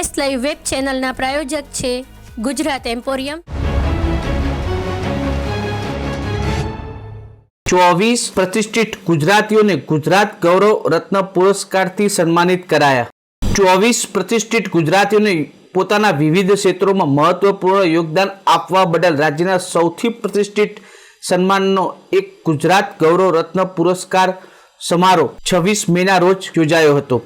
S live web ચેનલના પ્રાયોજક છે Gujarat emporium. ચોવીસ પ્રતિષ્ઠિત ગુજરાતીઓને ગુજરાત ગૌરવ રત્ન પુરસ્કારથી સન્માનિત કરાયા. ચોવીસ પ્રતિષ્ઠિત ગુજરાતીઓને પોતાના વિવિધ ક્ષેત્રોમાં મહત્વપૂર્ણ યોગદાન આપવા બદલ રાજ્યના સૌથી પ્રતિષ્ઠિત સન્માનનો એક ગુજરાત ગૌરવ રત્ન પુરસ્કાર સમારોહ છવ્વીસ મેના રોજ યોજાયો હતો.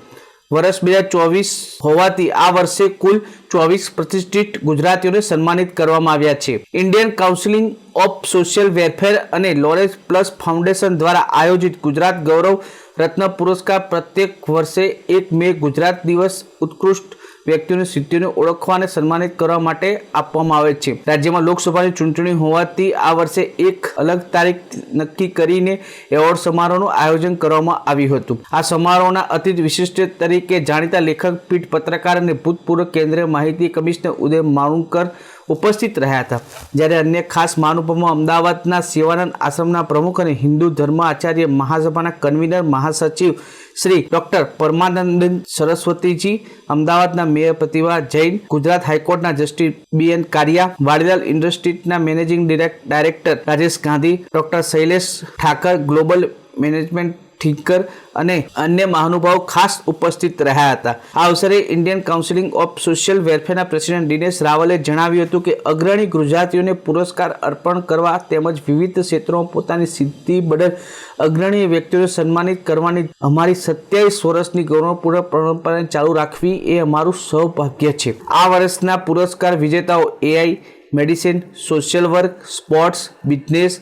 વર્ષ બે હજાર ચોવીસ હોવાથી આ વર્ષે કુલ ચોવીસ પ્રતિષ્ઠિત ગુજરાતીઓને સન્માનિત કરવામાં આવ્યા છે. Indian counselling of social welfare અને લોરેન્સ પ્લસ ફાઉન્ડેશન દ્વારા આયોજિત ગુજરાત ગૌરવ રત્ન પુરસ્કાર પ્રત્યેક વર્ષે એક મે ગુજરાત દિવસ ઉત્કૃષ્ટ વ્યક્તિઓની સિદ્ધિઓને ઓળખવા અને સન્માનિત કરવા માટે આપવામાં આવે છે. રાજ્યમાં લોકસભાની ચૂંટણી હોવાથી આ વર્ષે એક અલગ તારીખ નક્કી કરીને એવોર્ડ સમારોહનું આયોજન કરવામાં આવ્યું હતું. આ સમારોહના અતિ વિશિષ્ટ તરીકે જાણીતા લેખક પીઠ પત્રકાર અને ભૂતપૂર્વ કેન્દ્રીય માહિતી કમિશનર ઉદય માણુકર ઉપસ્થિત રહ્યા હતા. જ્યારે અન્ય ખાસ મહાનુભાવમાં અમદાવાદના સેવાનંદ આશ્રમના પ્રમુખ અને હિન્દુ ધર્મ આચાર્ય મહાસભાના કન્વીનર મહાસચિવ શ્રી ડોક્ટર પરમાનંદ સરસ્વતીજી, અમદાવાદના મેયર પ્રતિભા જૈન, ગુજરાત હાઈકોર્ટના justice B N Kariya, Vadilal ઇન્ડસ્ટ્રીઝના managing direct- director Rajesh Gandhi, doctor Shailesh Thakar, global management thinker અને અન્ય મહાનુભાવો ખાસ ઉપસ્થિત રહ્યા હતા. આ અવસરે ઇન્ડિયન કાઉન્સિલિંગ ઓફ સોશિયલ વેલફેરના પ્રેસિડેન્ટ દિનેશ રાવલે જણાવ્યું હતું કે, અગ્રણી ગુજરાતીઓને પુરસ્કાર અર્પણ કરવા તેમજ વિવિધ ક્ષેત્રોમાં પોતાની સિદ્ધિ બદલ અગ્રણી વ્યક્તિઓને સન્માનિત કરવાની અમારી સત્યાવીસ વર્ષની ગૌરવપૂર્ણ પરંપરાને ચાલુ રાખવી એ અમારું સૌભાગ્ય છે. આ વર્ષના પુરસ્કાર વિજેતાઓ AI medicine social work sports business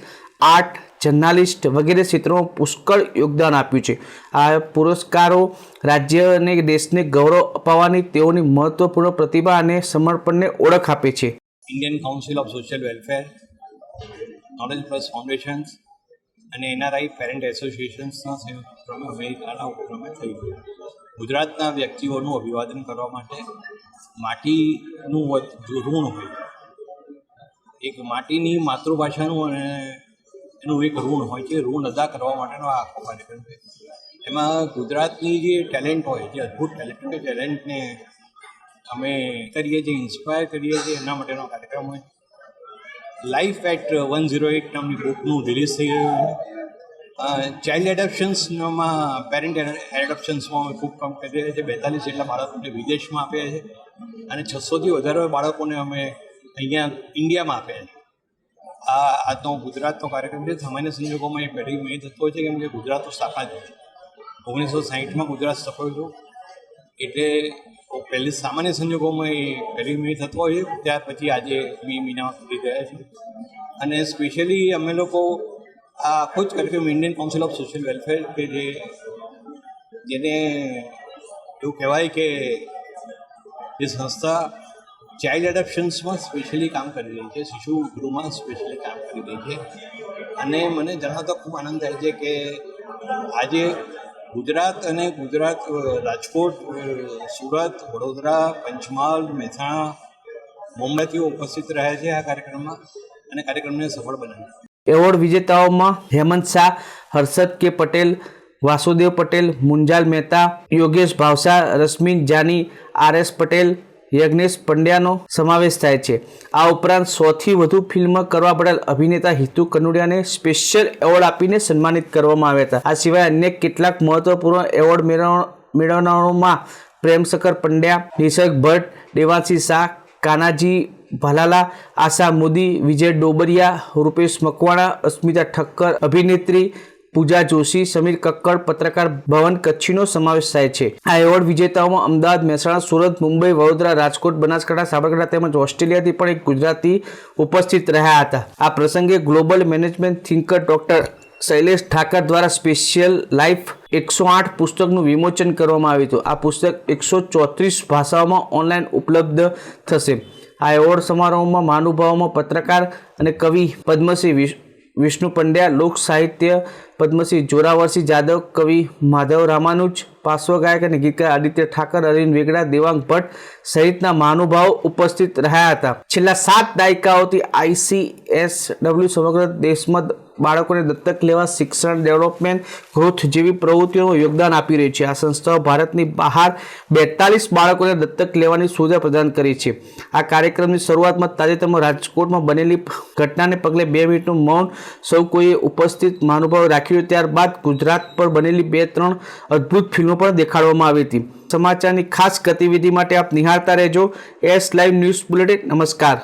art journalist વગેરે ક્ષેત્રોમાં પુષ્કળ યોગદાન આપ્યું છે. આ પુરસ્કારો રાજ્ય અને દેશને ગૌરવ અપાવવાની તેઓની મહત્વપૂર્ણ પ્રતિભા અને સમર્પણને ઓળખ આપે છે. Indian council of social welfare knowledge plus foundations અને એનઆરઆઈ પેરેન્ટ એસોસિએશન્સના સંયુક્તક્રમે અમેરિકાના ઉપક્રમે થયું ગુજરાતના વ્યક્તિઓનું અભિવાદન કરવા માટે માટીનું ઋણ હોય. એક માટીની માતૃભાષાનું અને એનું એક ઋણ હોય છે, ઋણ અદા કરવા માટેનો આ આખો કાર્યક્રમ છે. એમાં ગુજરાતની જે ટેલેન્ટ હોય, જે અદ્ભુત ટેલેન્ટ હોય ટેલેન્ટને અમે કરીએ છીએ ઇન્સ્પાયર કરીએ છીએ, એના માટેનો કાર્યક્રમ હોય. Life at one zero eight નામની બુકનું રિલીઝ થઈ રહ્યું છે. ચાઇલ્ડ એડપ્શન્સમાં પેરેન્ટ એડપ્શન્સમાં અમે ખૂબ કામ કરી રહ્યા છીએ. બેતાલીસ જેટલા બાળકોને વિદેશમાં આપ્યા છે અને છસોથી વધારે બાળકોને અમે અહીંયા ઇન્ડિયામાં આપ્યા છે. આ આજનો ગુજરાતનો કાર્યક્રમ છે. સામાન્ય સંજોગોમાં એ પેઢી મે થતો હોય છે કેમ કે ગુજરાતનો સ્થાપના જ છે. ઓગણીસો સાહીઠમાં ગુજરાત સ્થપાયું એટલે પહેલી સામાન્ય સંજોગોમાં એ પહેલી મહિ થતો હોય છે. ત્યાર પછી આજે મે મહિનામાં સુધી ગયા છે. અને સ્પેશિયલી અમે લોકો આ આખો જ કાર્યક્રમ Indian council of social welfare કે જે જેને એવું કહેવાય કે જે સંસ્થા ચાઇલ્ડ એડપ્શન્સમાં સ્પેશિયલી કામ કરી રહી છે, શિશુ ગૃહમાં સ્પેશિયલી કામ કરી રહી છે. અને મને જણાવતા ખૂબ આનંદ થાય છે કે આજે ગુજરાત અને ગુજરાત રાજકોટ સુરત, વડોદરા, પંચમહાલ, મહેસાણા મુંબઈથી ઉપસ્થિત રહ્યા છે આ કાર્યક્રમમાં અને કાર્યક્રમને સફળ બનાવ્યો. Award વિજેતાઓમાં Hemant Shah, Harshad K Patel, Vasudev Patel, Munjal Mehta, Yogesh Bhavsar Rashmi Jani, R S Patel Yagnesh પંડ્યાનો સમાવેશ થાય છે. આ ઉપરાંત સોથી વધુ ફિલ્મ કરવા પડેલ અભિનેતા હિતુ કનુડિયાને સ્પેશિયલ એવોર્ડ આપીને સન્માનિત કરવામાં આવ્યા હતા. આ સિવાય અન્ય કેટલાક મહત્વપૂર્ણ એવોર્ડ મેળવ- મેળવનારોમાં પ્રેમશંકર પંડ્યા નિસર્ગ ભટ્ટ, દેવાંશી શાહ, કાનાજી ભાલાલા, આશા મોદી, વિજય ડોબરિયા, રૂપેશ મકવાણા, અસ્મિતા ઠક્કર, અભિનેત્રી પૂજા જોશી, સમીર કક્કડ, પત્રકાર ભવન કચ્છીનો સમાવેશ થાય છે. આ એવોર્ડ વિજેતાઓમાં અમદાવાદ, મહેસાણા, સુરત, મુંબઈ, વડોદરા, રાજકોટ, બનાસકાંઠા, સાબરકાંઠા તેમજ ઓસ્ટ્રેલિયાથી પણ એક ગુજરાતી ઉપસ્થિત રહ્યા હતા. આ પ્રસંગે global management thinker doctor Shailesh Thakar દ્વારા સ્પેશિયલ લાઈફ એકસો આઠ પુસ્તકનું વિમોચન કરવામાં આવ્યું હતું. આ પુસ્તક એકસો ચોત્રીસ ભાષાઓમાં ઓનલાઈન ઉપલબ્ધ થશે. આ એવોર્ડ સમારોહમાં મહાનુભાવોમાં પત્રકાર અને કવિ પદ્મશ્રી વિષ્ણુ પંડ્યા, લોક સાહિત્ય પદ્મશ્રી જોરાવરસિંહ જાદવ, કવિ માધવ રામાનુજ, પાર્શ્વ ગાયક અને ગીતકાર આદિત્ય ઠાકર, અરવિંદ વેગડા, દેવાંગ ભટ્ટ સહિતના મહાનુભાવો ઉપસ્થિત રહ્યા હતા. છેલ્લા સાત દાયકાઓથી આઈસીએસ ડબલ્યુ સમગ્ર દેશમાં બાળકોને દત્તક લેવા શિક્ષણ, ડેવલપમેન્ટ ગ્રોથ જેવી પ્રવૃત્તિઓનું યોગદાન આપી રહી છે. આ સંસ્થાઓ ભારતની બહાર બેતાલીસ બાળકોને દત્તક લેવાની સુવિધા પ્રદાન કરી છે. આ કાર્યક્રમની શરૂઆતમાં તાજેતરમાં રાજકોટમાં બનેલી ઘટનાને પગલે બે મિનિટનું મૌન સૌ કોઈએ ઉપસ્થિત મહાનુભાવ રાખ્યું ત્યારબાદ ગુજરાત પર બનેલી બે ત્રણ અદ્ભુત ફિલ્મો પણ દેખાડવામાં આવી હતી. સમાચારની ખાસ ગતિવિધિ માટે આપ નિહાળતા રહેજો. S live news bulletin. નમસ્કાર.